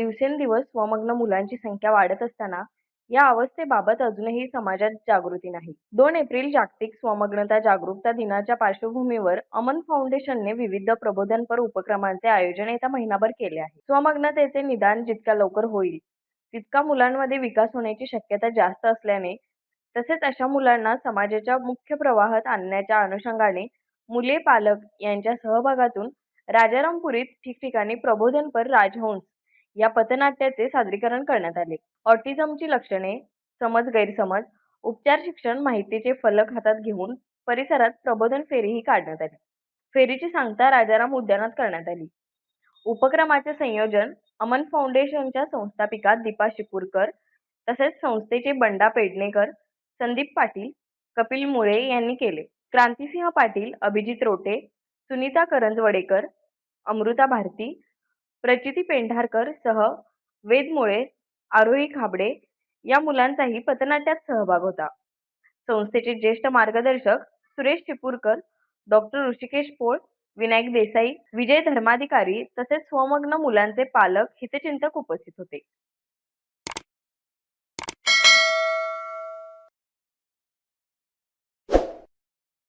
दिवसेंदिवस स्वमग्न मुलांची संख्या वाढत असताना या अवस्थेबाबत अजूनही समाजात जागृती नाही. दोन एप्रिल जागतिक स्वमग्नता जागरूकता दिनाच्या पार्श्वभूमीवर अमन फाउंडेशनने विविध प्रबोधनपर उपक्रमांचे आयोजन येत्या महिनाभर केले आहे. स्वमग्नतेचे निदान जितक्या लवकर होईल तितका मुलांमध्ये विकास होण्याची शक्यता जास्त असल्याने तसेच अशा मुलांना समाजाच्या मुख्य प्रवाहात आणण्याच्या अनुषंगाने मुले पालक यांच्या सहभागातून राजारामपुरीत ठिकठिकाणी प्रबोधनपर राजहंस या पथनाट्याचे सादरीकरण करण्यात आले. ऑटिझमची लक्षणे समज गैरसमज उपचार शिक्षण माहितीचे फलक हातात घेऊन परिसरात प्रबोधन फेरीही काढण्यात आली. फेरीची सांगता राजाराम उद्यानात करण्यात आली. उपक्रमाचे संयोजन अमन फाउंडेशनच्या संस्थापिका दीपा शिपूरकर तसेच संस्थेचे बंडा पेडणेकर संदीप पाटील कपिल मुळे यांनी केले. क्रांतिसिंह पाटील अभिजित रोटे सुनीता करंजवडेकर अमृता भारती प्रचिती पेंढारकर सह वेदमुळे आरोही खाबडे या मुलांचाही पथनाट्यात सहभाग होता. संस्थेचे ज्येष्ठ मार्गदर्शक सुरेश चिपूरकर डॉक्टर ऋषिकेश पोळ विनायक देसाई विजय धर्माधिकारी तसेच स्वमग्न मुलांचे पालक हितचिंतक उपस्थित होते.